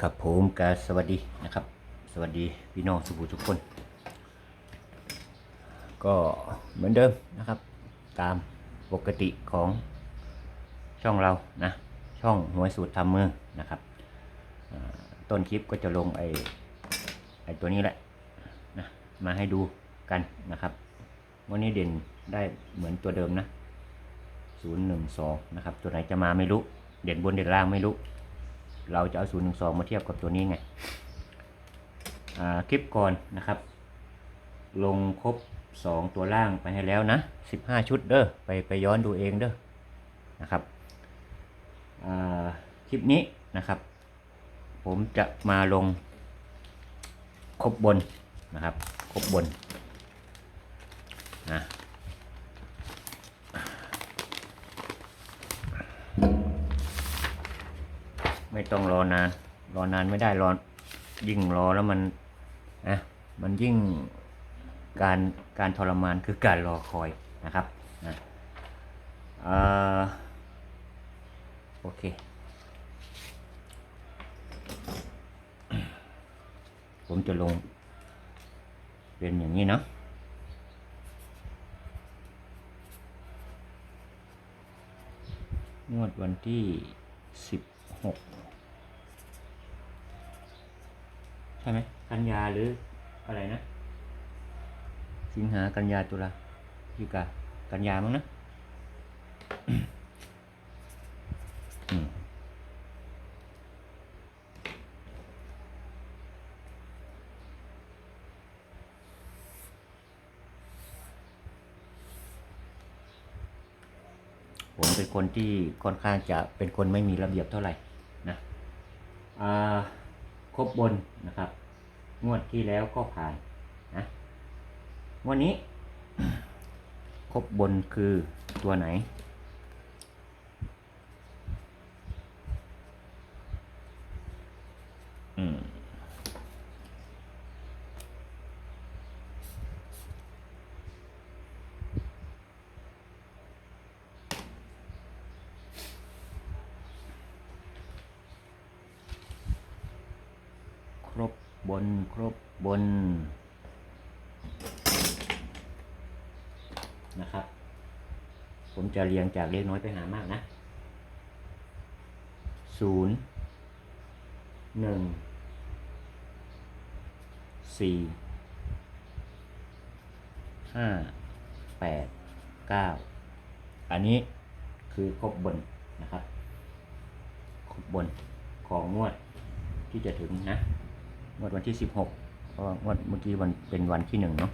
ครับผมกาสวัสดีนะครับ สวัสดีพี่น้องสุภูทุกคน ก็เหมือนเดิมนะครับ ตามปกติของช่องเรานะ ช่องหวยสูตรทำมือนะครับต้นคลิปก็จะลงไอไอตัวนี้แหละนะมาให้ดูกันนะครับ วันนี้เด่นได้เหมือนตัวเดิมนะ012นะครับ ตัวไหนจะมาไม่รู้ เด่นบนเด่นล่างไม่รู้ เราจะเอา012มาเทียบกับตัวนี้ไงอ่าคลิปก่อนนะครับ ลงครบ 2 ตัวล่างไปให้แล้วนะ 15 ชุดเด้อไปไปย้อนดูเองเด้อนะครับอ่าคลิปนี้นะครับ ผมจะมาลงครบบนนะครับ ครบบนนะ ไม่ต้องรอนาน รอนานไม่ได้รอยิ่งรอแล้วมันนะมันยิ่งการการทรมานคือการรอคอยนะครับนะอ่อโอเคผมจะลงเป็นอย่างนี้เนาะงวดวันที่สิบหก ใช่ไหมกันยาหรืออะไรนะ สิงหากันยาตุลาพฤศจิกากันยามั้งนะผมเป็นคนที่ค่อนข้างจะเป็นคนไม่มีระเบียบเท่าไหร่นะอ่า ครบบนนะครับ งวดที่แล้วก็ผ่านนะวันนี้ ครบบนคือตัวไหน บนครบบน นะครับ ผมจะเรียงจากเล็กน้อยไปหามากนะศูนย์หนึ่งสี่ห้าแปดเก้าอันนี้คือครบบนนะครับ ครบบนของงวดที่จะถึงนะ งวดวันที่สิบหกเพราะงวดเมื่อกี้วันเป็นวันที่หนึ่งเนาะ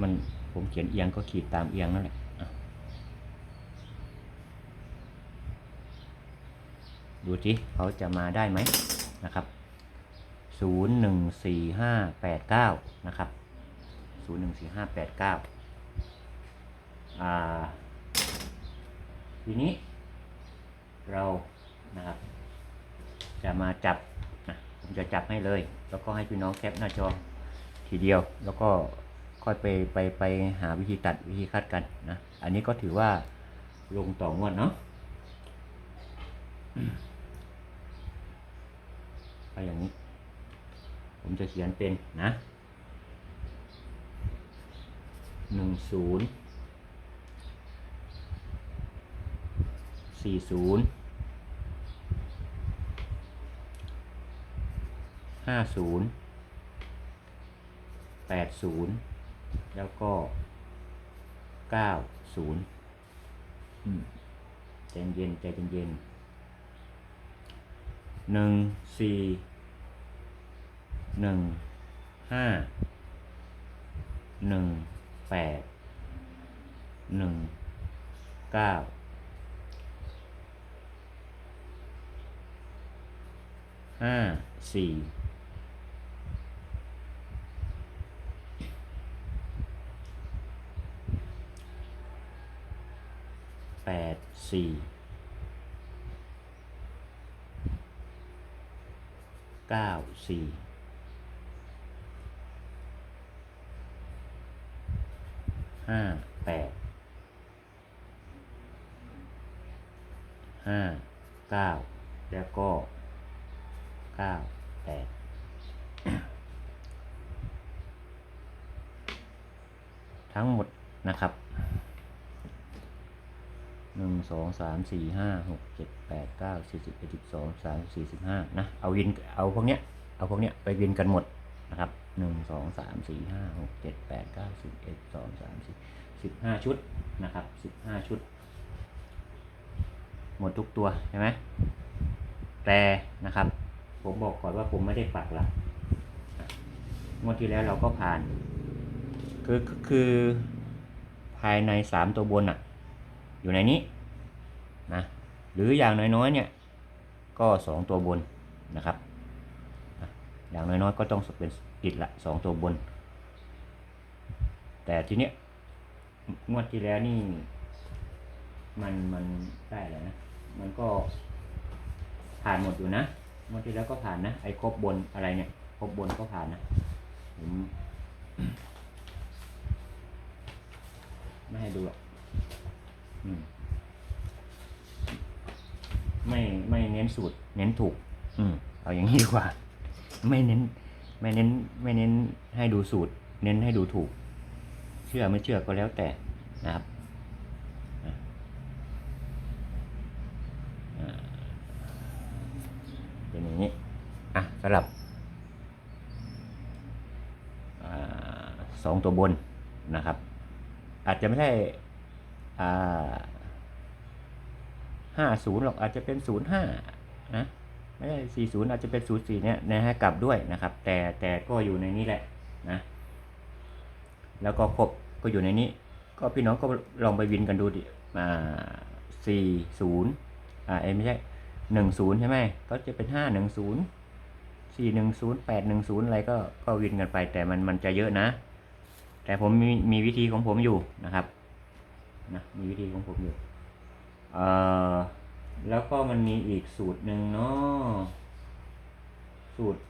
มันผมเขียนเอียงก็ขีดตามเอียงนั่นแหละดูสิเขาจะมาได้ไหมนะครับศูนย์หนึ่งสี่ห้าแปดเก้านะครับศูนย์หนึ่งสี่ห้าแปดเก้า อ่า ทีนี้ เรานะครับ จะมาจับนะผมจะจับให้เลย แล้วก็ให้พี่น้องแคปหน้าจอทีเดียว แล้วก็ค่อยไปไปไปหาวิธีตัดวิธีคัดกันนะ อันนี้ก็ถือว่าลงต่องวดเนาะไปอย่างนี้ ผมจะเขียนเป็นนะหนึ่งศูนย์ สี่ศูนย์ห้าศูนย์แปดศูนย์แล้วก็เก้าศูนย์ใจเย็นใจเย็นหนึ่งสี่หนึ่งห้าหนึ่งแปดหนึ่งเก้า ห้าสี่แปดสี่เก้าสี่ห้าแปดห้าเก้าแล้วก็ เก้าแปดทั้งหมดนะครับหนึ่งสองสามสี่ห้าหกเจ็ดแปดเก้าสิบสิบเอ็ดสิบสองสามสี่สิบห้านะ เอาวินเอาพวกเนี้ยเอาพวกเนี้ยไปวินกันหมดนะครับหนึ่งสองสามสี่ห้าหกเจ็ดแปดเก้าสิบเอ็ดสองสามสี่สิบห้าชุดนะครับสิบห้าชุด หมดทุกตัวใช่ไหมแต่นะครับ ผมบอกก่อนว่าผมไม่ได้ปักหลักงวดที่แล้วเราก็ผ่าน คือคือภายในสามตัวบนอะ อยู่ในนี้นะหรืออย่างน้อยๆเนี่ย ก็สองตัวบนนะครับอะอย่างน้อยๆก็ต้องเป็นติดละสองตัวบน แต่ทีเนี้ยงวดที่แล้วนี่ มันมันได้แล้วนะ มันก็ผ่านหมดอยู่นะ งวดที่แล้วก็ผ่านนะ ไอ้ครบบนอะไรเนี่ย ครบบนก็ผ่านนะผมไม่ให้ดูหรอกไม่ไม่เน้นสูตร เน้นถูก อืมเอาอย่างนี้ดีกว่า ไม่เน้น ไม่เน้น ไม่เน้นให้ดูสูตร เน้นให้ดูถูก เชื่อไม่เชื่อก็แล้วแต่นะครับอะอ่าเป็นอย่างนี้ อะ สำหรับอสองตัวบนนะครับ อาจจะไม่ใช่ห้าศูนย์หรอกอาจจะเป็นศูนย์ห้านะไม่ใช่สี่ศูนย์อาจจะเป็นศูนย์สี่เนี่ยนะฮะกลับด้วยนะครับ แต่แต่ก็อยู่ในนี้แหละนะ แล้วก็ครบก็อยู่ในนี้ ก็พี่น้องก็ลองไปวินกันดูดิอ่าสี่ศูนย์อ่าเอไม่ใช่หนึ่งศูนย์ใช่ไหมก็จะเป็นห้าหนึ่งศูนย์ สี่หนึ่งศูนย์แปดหนึ่งศูนย์อะไรก็ก็วินกันไป แต่มันมันจะเยอะนะ แต่ผมมีมีวิธีของผมอยู่นะครับนะมีวิธีของผมอยู่เอ่อแล้วก็มันมีอีกสูตรหนึ่งเนาะสูตร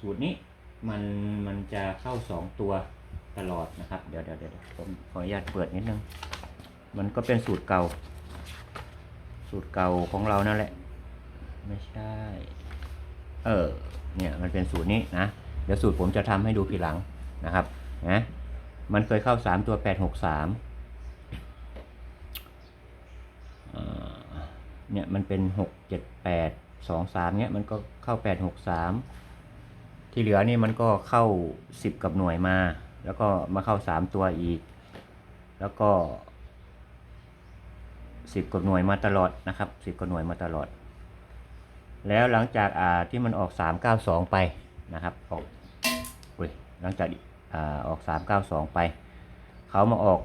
สูตรนี้มันมันจะเข้าสองตัวตลอดนะครับ เดี๋ยวเดี๋ยวเดี๋ยวผมขออนุญาตเปิดนิดนึง มันก็เป็นสูตรเก่า สูตรเก่าของเรานั่นแหละ ไม่ใช่ เออ เนี่ยมันเป็นสูตรนี้นะ เดี๋ยวสูตรผมจะทำให้ดูทีหลังนะครับ นะ มันเคยเข้าสามตัวแปดหกสามเนี่ยมันเป็นหกเจ็ดแปดสองสามเนี่ยมันก็เข้าแปดหกสามที่เหลือนี่มันก็เข้าสิบกับหน่วยมา แล้วก็มาเข้าสามตัวอีก แล้วก็สิบกับหน่วยมาตลอดนะครับสิบกับหน่วยมาตลอด แล้วหลังจากอ่าที่มันออกสามเก้าสองไปนะครับออกอุ้ยหลังจากอ่าออกสามเก้าสองไป เขามาออก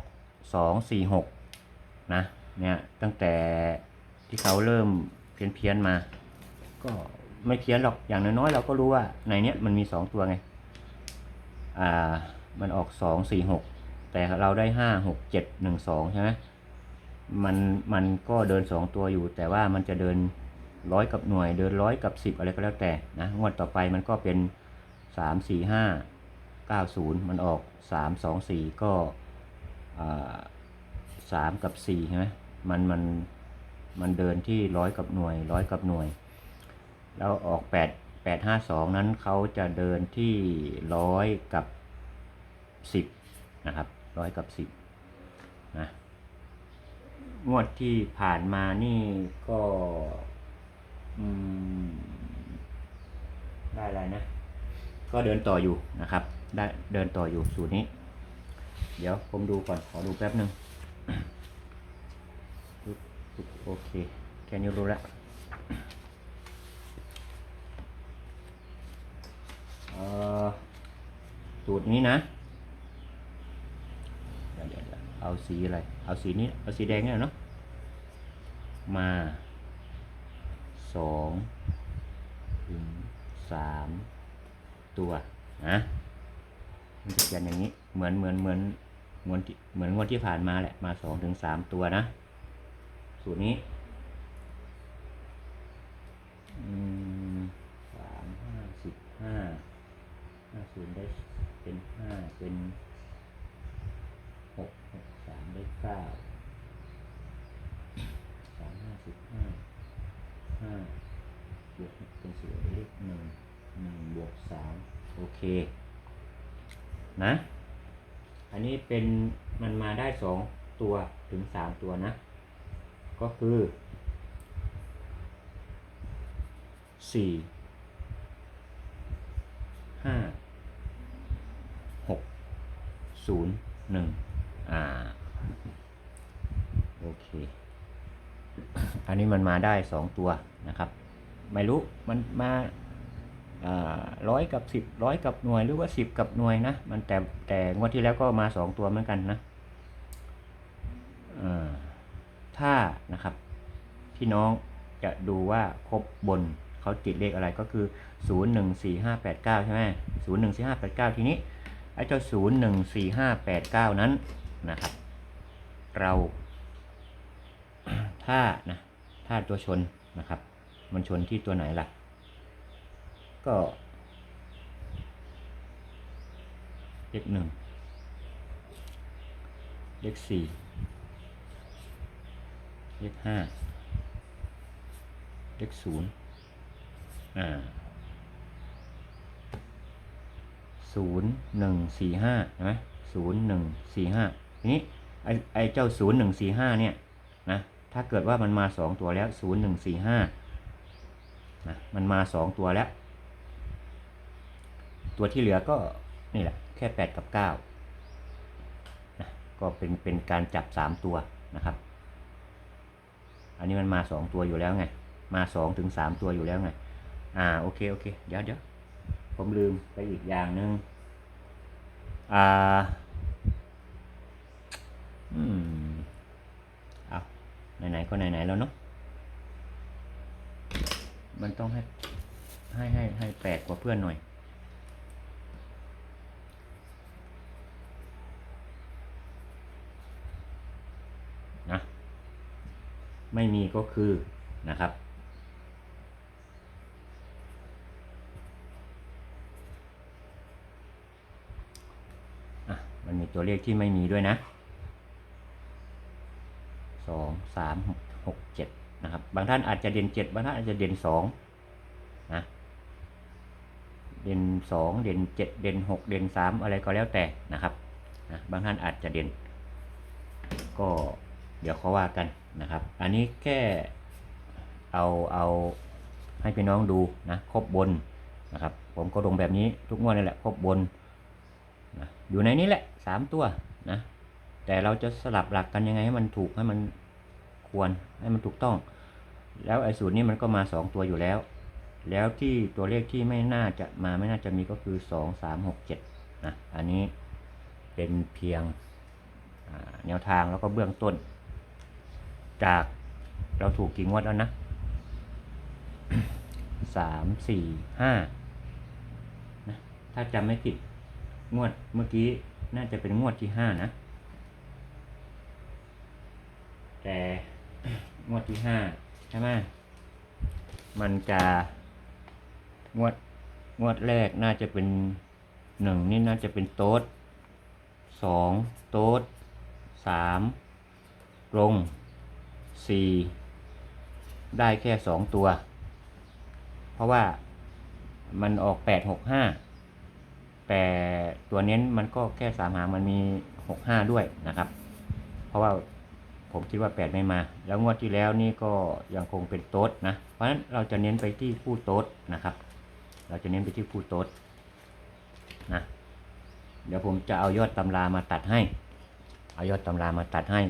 สองสี่หกนะเนี่ยตั้งแต่ที่เขาเริ่มเพี้ยนเพียนมา ก็ไม่เพี้ยนหรอกอย่างน้อยๆเราก็รู้ว่าในเนี้ยมันมีสองตัวไงอ่ามันออกสองสี่หกแต่เราได้ห้าหกเจ็ดหนึ่งสองใช่ไหมมันมันก็เดินสองตัวอยู่แต่ว่ามันจะเดิน ร้อยกับหน่วย เดินร้อยกับสิบอะไรก็แล้วแต่นะงวดต่อไปมันก็เป็นสามสี่ห้าเก้าศูนย์มันออกสามสองสี่ก็อ่าสามกับสี่ใช่ไหมมันมันมันเดินที่ร้อยกับหน่วยร้อยกับหน่วย แล้วออกแปดแปดห้าสองนั้นเขาจะเดินที่ร้อยกับสิบนะครับร้อยกับสิบนะงวดที่ผ่านมานี่ก็อืมได้อะไรนะ ก็เดินต่ออยู่นะครับ ได้เดินต่ออยู่สูตรนี้ เดี๋ยวผมดูก่อนขอดูแป๊บหนึ่งโอเคแค่นี้รู้แล้วเอ่อสูตรนี้นะเดี๋ยวเดี๋ยวเดี๋ยวเอาสีอะไร เอาสีนี้ เอาสีแดงเนี่ยเนาะ มาสองถึงสาม ตัวนะมันจะเขียนอย่างนี้เหมือนเหมือนเหมือนเหมือนเหมือนงวดที่ผ่านมาแหละมาสองถึงสามตัวนะ สูตรนี้สามห้าสิบห้าห้าศูนย์ได้เป็นห้าเป็นามโอเค นะ อันนี้เป็นมันมาได้สอง ตัวถึงสามตัวนะ ก็คือสี่ห้าหกศูนย์หนึ่งอ่า โอเค อันนี้มันมาได้สองตัวนะครับ ไม่รู้มันมาร้อยกับสิบร้อยกับหน่วยหรือว่าสิบกับหน่วยนะ มันแต่แต่งวดที่แล้วก็มาสองตัวเหมือนกันนะอ่า ถ้านะครับ พี่น้องจะดูว่าครบบนเขาติดเลขอะไรก็คือ 0 1 4 5 8 9 ใช่ไหม0 1 4 5 8 9 ทีนี้ไอ้เจ้า 0 1 4 5 8 9 นั้นนะครับ เราถ้านะถ้าตัวชนนะครับ มันชนที่ตัวไหนล่ะ ก็เลขหนึ่งเลขสี่ เลขห้าเลขศูนย์อ่าศูนย์หนึ่งสี่ห้าใช่ไหมศูนย์หนึ่งสี่ห้าทีนี้ไอไอเจ้าศูนย์หนึ่งสี่ห้าเนี่ยนะถ้าเกิดว่ามันมาสองตัวแล้วศูนย์หนึ่งสี่ห้านะมันมาสองตัวแล้ว ตัวที่เหลือก็นี่แหละแค่แปดกับเก้านะก็เป็นเป็นการจับสามตัวนะครับ อันนี้มันมาสองตัวอยู่แล้วไง มาสองถึงสามตัวอยู่แล้วไง อ่า โอเค โอเค เดี๋ยวเดี๋ยวผมลืมไปอีกอย่างหนึ่งอ่า อืม เอาไหนๆก็ไหนๆแล้วเนาะ มันต้องให้ ให้ให้ให้แปลกกว่าเพื่อนหน่อย ไม่มีก็คือนะครับอะมันมีตัวเลขที่ไม่มีด้วยนะสองสามหกหกเจ็ดนะครับ บางท่านอาจจะเด่นเจ็ดบางท่านอาจจะเด่นสองนะเด่นสองเด่นเจ็ดเด่นหกเด่นสามอะไรก็แล้วแต่นะครับนะบางท่านอาจจะเด่น ก็เดี๋ยวเขาว่ากัน นะครับ อันนี้แค่เอาเอาให้พี่น้องดูนะครบบนนะครับ ผมก็ลงแบบนี้ทุกงวดนี่แหละครบบนนะอยู่ในนี้แหละสามตัวนะ แต่เราจะสลับหลักกันยังไงให้มันถูกให้มันควรให้มันถูกต้อง แล้วไอ้สูตรนี้มันก็มาสองตัวอยู่แล้ว แล้วที่ตัวเลขที่ไม่น่าจะมาไม่น่าจะมีก็คือสองสามหกเจ็ดนะอันนี้เป็นเพียงแนวทางแล้วก็เบื้องต้น จากเราถูกกี่งวดแล้วนะสามสี่ห้านะถ้าจำไม่ผิดงวดเมื่อกี้น่าจะเป็นงวดที่ห้านะ แต่งวดที่ห้าใช่ไหมมันจะงวดงวดแรกน่าจะเป็นหนึ่งนี่น่าจะเป็นโต๊ดสองโต๊ดสามลง สี่ได้แค่สองตัว เพราะว่ามันออกแปดหกห้าแต่ตัวเน้นมันก็แค่สามหางมันมีหกห้าด้วยนะครับ เพราะว่าผมคิดว่าแปดไม่มา แล้วงวดที่แล้วนี่ก็ยังคงเป็นโต๊ดนะ เพราะฉะนั้นเราจะเน้นไปที่ผู้โต๊ดนะครับ เราจะเน้นไปที่ผู้โต๊ดนะเดี๋ยวผมจะเอายอดตำรามาตัดให้ เอายอดตำรามาตัดให้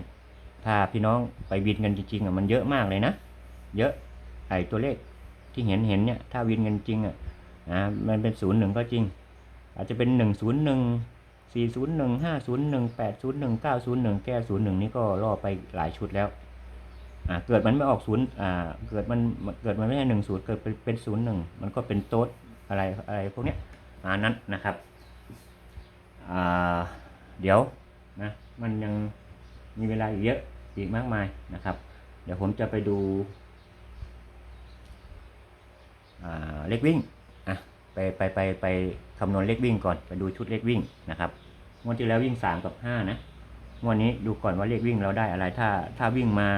ถ้าพี่น้องไปวินกันจริงๆอะมันเยอะมากเลยนะ เยอะไอตัวเลขที่เห็นเห็นเนี่ยถ้าวินกันจริงอะนะมันเป็นศูนย์หนึ่งก็จริง อาจจะเป็นหนึ่งศูนย์หนึ่งสี่ศูนย์หนึ่งห้าศูนย์หนึ่งแปดศูนย์หนึ่งเก้าศูนย์หนึ่งแก้ศูนย์หนึ่งนี่ก็ล่อไปหลายชุดแล้วอ่าเกิดมันไม่ออกศูนย์อ่าเกิดมันเกิดมันไม่ใช่หนึ่งศูนย์เกิดเป็นเป็นศูนย์หนึ่งมันก็เป็นโต๊ดอะไรอะไรพวกเนี้ยอ่านั้นนะครับอ่าเดี๋ยวนะมันยังมีเวลาอีกเยอะ อีกมากมายนะครับ เดี๋ยวผมจะไปดูเลขวิ่งอะไปไปไปไปคำนวณเลขวิ่งก่อนไปดูชุดเลขวิ่งนะครับงวดที่แล้ววิ่งสามกับห้านะงวดนี้ดูก่อนว่าเลขวิ่งเราได้อะไรถ้าถ้าวิ่งมา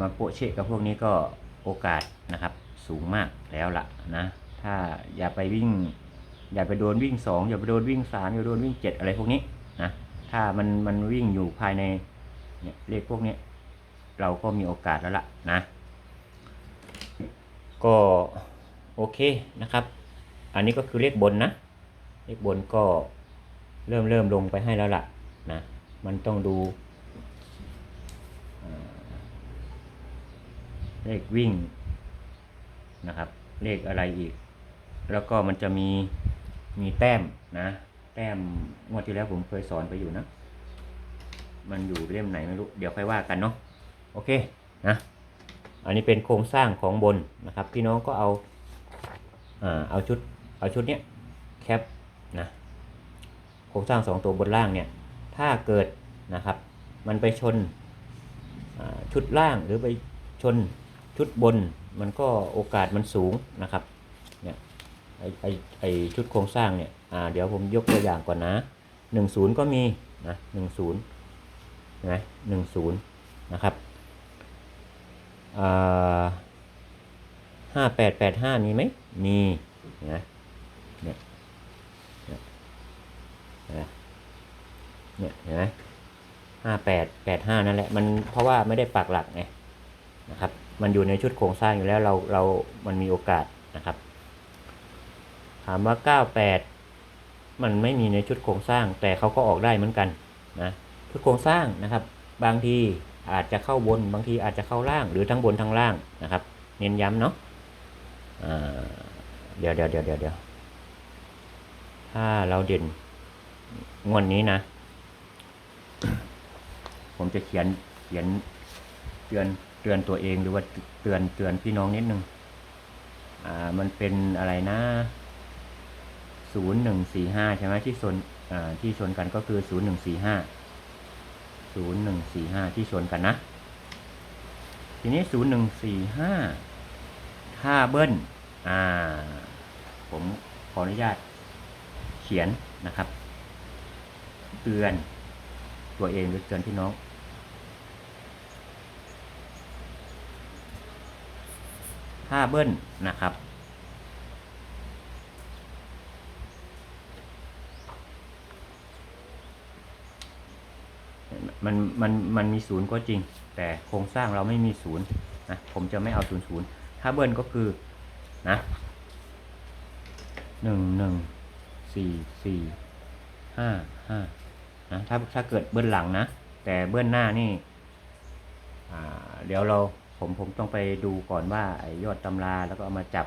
มาโปะเชะกับพวกนี้ก็โอกาสนะครับ สูงมากแล้วล่ะนะถ้าอย่าไปวิ่ง อย่าไปโดนวิ่งสองอย่าไปโดนวิ่งสามอย่าไปโดนวิ่งเจ็ดอะไรพวกนี้นะถ้ามันมันวิ่งอยู่ภายใน เนี่ยเลขพวกนี้เราก็มีโอกาสแล้วล่ะนะ ก็โอเคนะครับ อันนี้ก็คือเลขบนนะ เลขบนก็เริ่มเริ่มลงไปให้แล้วล่ะนะ มันต้องดูเลขวิ่งนะครับ เลขอะไรอีก แล้วก็มันจะมีมีแต้มนะ แต้มงวดที่แล้วผมเคยสอนไปอยู่นะ มันอยู่เล่มไหนไม่รู้ เดี๋ยวค่อยว่ากันเนาะ โอเคนะ อันนี้เป็นโครงสร้างของบนนะครับ พี่น้องก็เอาอ่าเอาชุด เอาชุดเนี้ยแคปนะ โครงสร้างสองตัวบนล่างเนี่ย ถ้าเกิดนะครับ มันไปชนชุดล่างหรือไปชนชุดบน มันก็โอกาสมันสูงนะครับ เนี่ยไอไอไอชุดโครงสร้างเนี่ย อ่า เดี๋ยวผมยกตัวอย่างก่อนนะหนึ่งศูนย์ก็มีนะห นึ่งศูนย์นะหนึ่งศูนย์นะครับห้าแปดแปดห้ามีไหมมีนะเนี่ยนี่ยเห็นไหมเนี่ยเห็นไหมห้าแปดแปดห้านั่นแหละมันเพราะว่าไม่ได้ปักหลักไงนะครับ มันอยู่ในชุดโครงสร้างอยู่แล้วเราเรามันมีโอกาสนะครับ ถามว่าเก้าแปดมันไม่มีในชุดโครงสร้างแต่เขาก็ออกได้เหมือนกันนะ ชุดโครงสร้างนะครับ บางทีอาจจะเข้าบน บางทีอาจจะเข้าล่าง หรือทั้งบนทั้งล่างนะครับ เน้นย้ำเนาะเดี๋ยวเดี๋ยวเดี๋ยวเดี๋ยวเดี๋ยวถ้าเราเด่นงวดนี้นะ ผมจะเขียนเขียนเตือนเตือนตัวเองหรือว่าเตือนเตือนพี่น้องนิดนึงอ่ามันเป็นอะไรนะศูนย์หนึ่งสี่ห้าใช่ไหมที่ชนอ่าที่ชนกันก็คือศูนย์หนึ่งสี่ห้า ศูนย์หนึ่งสี่ห้าที่ชนกันนะ ทีนี้ศูนย์หนึ่งสี่ห้าถ้าเบิ้ลอ่า ผมขออนุญาตเขียนนะครับ เตือนตัวเองหรือเตือนพี่น้องถ้าเบิ้ลนะครับ มันมันมันมีศูนย์ก็จริง แต่โครงสร้างเราไม่มีศูนย์นะผมจะไม่เอาศูนย์ศูนย์ถ้าเบิ้ลก็คือนะหนึ่งหนึ่งสี่สี่ห้าห้านะถ้าถ้าเกิดเบิ้ลหลังนะ แต่เบิ้ลหน้านี่เดี๋ยวเราผมผมต้องไปดูก่อนว่าไอ้ยอดตำราแล้วก็เอามาจับ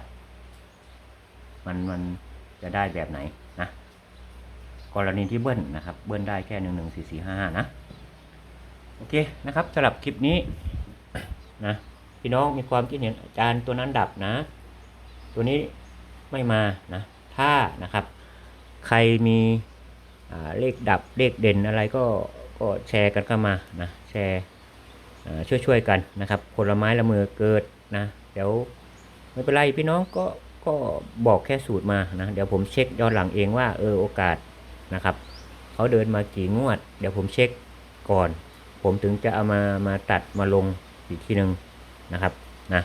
มันมันจะได้แบบไหนนะกรณีที่เบิ้ลนะครับ เบิ้ลได้แค่หนึ่งหนึ่งสี่สี่ห้าห้านะ เคนะครับสำหรับคลิปนี้นะพี่น้องมีความคิดเห็นอาจารย์ตัวนั้นดับนะ ตัวนี้ไม่มานะถ้านะครับ ใครมีเลขดับเลขเด่นอะไรก็ก็แชร์กันเข้ามานะแชร์ช่วยช่วยๆกันนะครับคนลไม้ละมือเกิดนะ เดี๋ยวไม่เป็นไรพี่น้องก็ก็บอกแค่สูตรมานะเดี๋ยวผมเช็คย้อนหลังเองว่าเออโอกาสนะครับเขาเดินมากี่งวด เดี๋ยวผมเช็คก่อน ผมถึงจะเอามามาตัดมาลงอีกทีหนึ่งนะครับนะ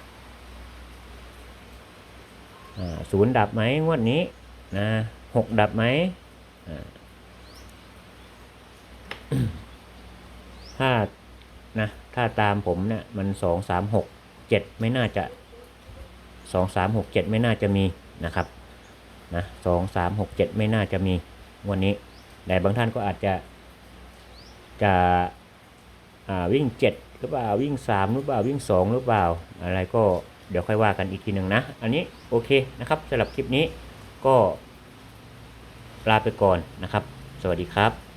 ศูนย์ดับไหมงวดนี้นะหกดับไหมถ้านะถ้าตามผมเนี่ยมันสองสามหกเจ็ดไม่น่าจะสองสามหกเจ็ดไม่น่าจะมีนะครับนะสองสามหกเจ็ดไม่น่าจะมีวันนี้แต่บางท่านก็อาจจะจะ วิ่งเจ็ดหรือเปล่าวิ่งสามหรือเปล่าวิ่งสองหรือเปล่า อะไรก็เดี๋ยวค่อยว่ากันอีกทีหนึ่งนะ อันนี้โอเคนะครับสำหรับคลิปนี้ก็ลาไปก่อนนะครับ สวัสดีครับ